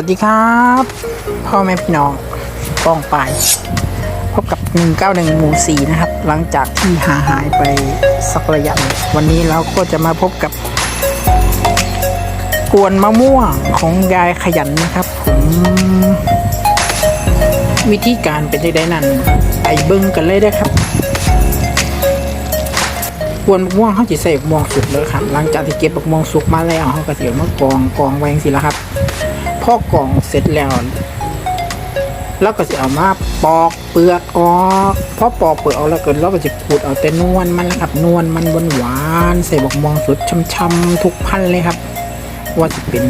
วัสดีครับ พ่อแม่พี่น้องป้องไป พบกับ 191 หมู่ 4 นะครับ หลังจากที่หาหายไปสักระยะวันนี้เราก็จะมาพบกับ กวนมะม่วงของยายขยันนะครับ ผมวิธีการเป็นได้นั้นไปเบิ้งกันเลยได้ครับกวนมะม่วงเขาจะใส่มะม่วงสุกเลยครับ หลังจากที่เก็บมะม่วงสุกมาแล้วเขาก็เดี๋ยวมากองกองไว้สิละครับ พอกองเสร็จแล้วแล้วก็จะเอามาปอกเปลือกออกพอปอกเปลือกออกแล้วก็เราก็จะขูดเอาแต่นวลมันครับนวลมันหวานหวานใส่บอกมองสุดช่ำๆทุกพันเลยครับ ว่าจะเป็น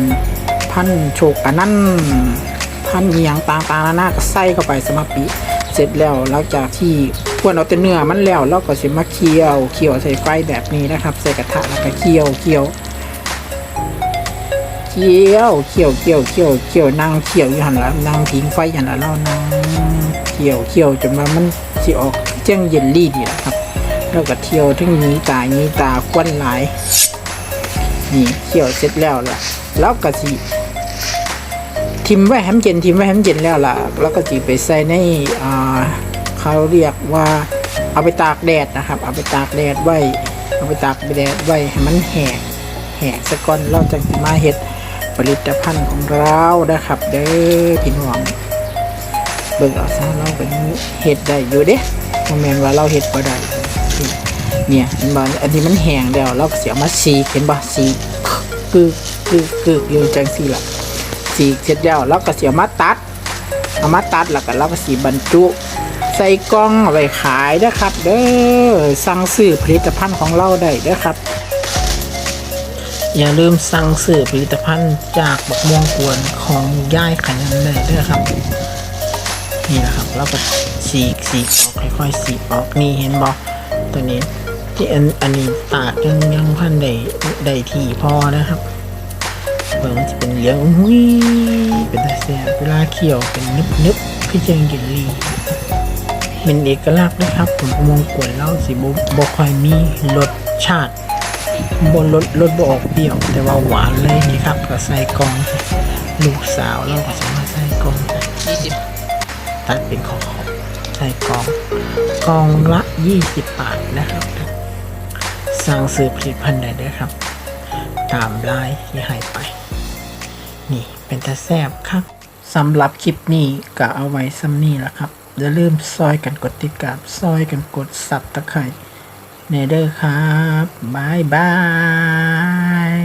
พันโชกอันนั้นพันธุ์อหย่างต่างๆนานาก็ใส่เข้าไปสมาปิเสร็จแล้วหลังจากที่กวนเอาแต่เนื้อมันแล้วเราก็จะมาเคี่ยวเคี่ยวใส่ไฟแบบนี้นะครับ ใส่กระทะแล้วก็เคี่ยวเคี่ยวเคี่ยวเคี่ยวเคี่ยวเคี่ยวเคี่ยวนั่งเคี่ยวอยู่หันละนั่งพิงไฟหันละเรานั่งเคี่ยวเคี่ยวจนมามันสิออกเจ้งเยลลี่นี่แหละครับ แล้วก็เที่ยวทั้งนี้ตานี้ตาควันหลายนี่เคี่ยวเสร็จแล้วล่ะ แล้วก็สิทิมไว้แฮมเย็นทิมไว้แฮมเย็นแล้วล่ะ แล้วก็สิไปใส่ในอ่าเขาเรียกว่าเอาไปตากแดดนะครับ เอาไปตากแดดไว้ เอาไปตากแดดไว้ให้มันแห้งแห้งสะก่อนเราจะมาเฮ็ด ผลิตภัณฑ์ของเรานะครับเด้อพี่น้องเบิ่งเอาซะเราเป็นเฮ็ดได้อยู่เด้บ่แมนว่าเราเฮ็ดบ่ได้เนี่ยเห็นบ่อันนี้มันแห้งแล้วเราก็เสียมาสีเห็นบ่สีกึกกึกกึกอยู่จังซี่ละสีเสร็จแล้วเราก็เสียมาตัดเอามาตัดแล้วก็เราก็สีบรรจุ ใส่กล่องเอาไว้ขายนะครับ เด้อสั่งซื้อผลิตภัณฑ์ของเราได้เด้อครับ อย่าลืมสั่งซื้อผลิตภัณฑ์จากบักม่วงกวนของย่ายขยันได้เด้อครับ นี่นะครับแล้วก็สีกสีออกค่อยๆสีออกนี่เห็นบ่ตัวนี้ที่อันอันนี้ตากยังยังพันได้ได้ที่พอนะครับเบิ่งจะเป็นเหลืองหุ้ยเป็นตาแซ่บเวลาเคี่ยวเป็นนึบนึบๆคือจังเยลลี่เป็นเอกลักษณ์นะครับผมมงกวนเล่าสิบ่บ่ค่อยมีรสชาติ บ่รสรสบออกเปรี้ยว แต่ว่าหวานเลยนี่ครับก็ใส่กองลูกสาวเราก็จะมารถใส่กล่อง20ตัดเป็นของขอบใส่กองกองละ20บาทนะครับ สั่งซื้อผลิตภัณฑ์ได้เลยครับ ตามไลน์ที่ให้ไป นี่เป็นตาแซบครับสำหรับคลิปนี้ก็เอาไว้ซ้ำนี่แหละครับอย่าลืมซอยกันกดติดตามซอยกันกดสับตะไคร่ เนเดอร์ครับบายบาย